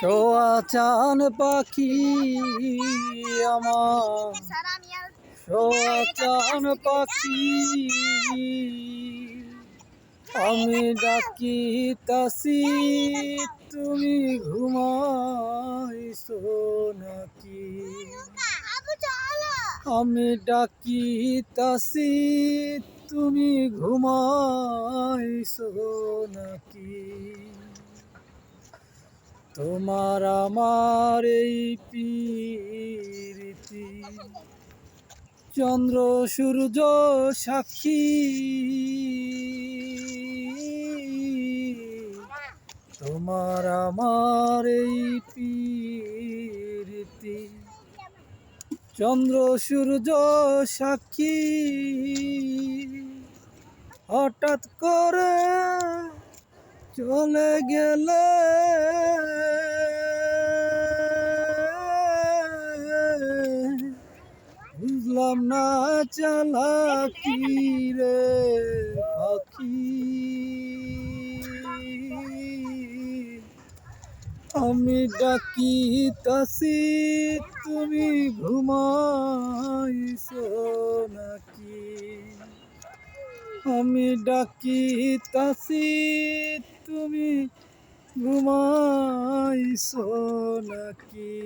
সোয়া চান পাখি আমার। সোয়া চান পাখি। আমি ডাকি তাসি তুমি ঘুমাইছো নাকি? আমি ডাকি তাসি তুমি ঘুমাইছো নাকি? তোমার আমার এই পীরিতি। চন্দ্র, সূর্য, সাক্ষী। তোমার আমার এই পীরিতি। চন্দ্র, সূর্য, সাক্ষী। হঠাৎ করে চলে গেলে বুঝলাম না চালাকি রে পাখি? আমি ডাকি তাসি তুমি ঘুমাইছো নাকি? আমি ডাকি তাসি তুমি ঘুমাইছো নাকি?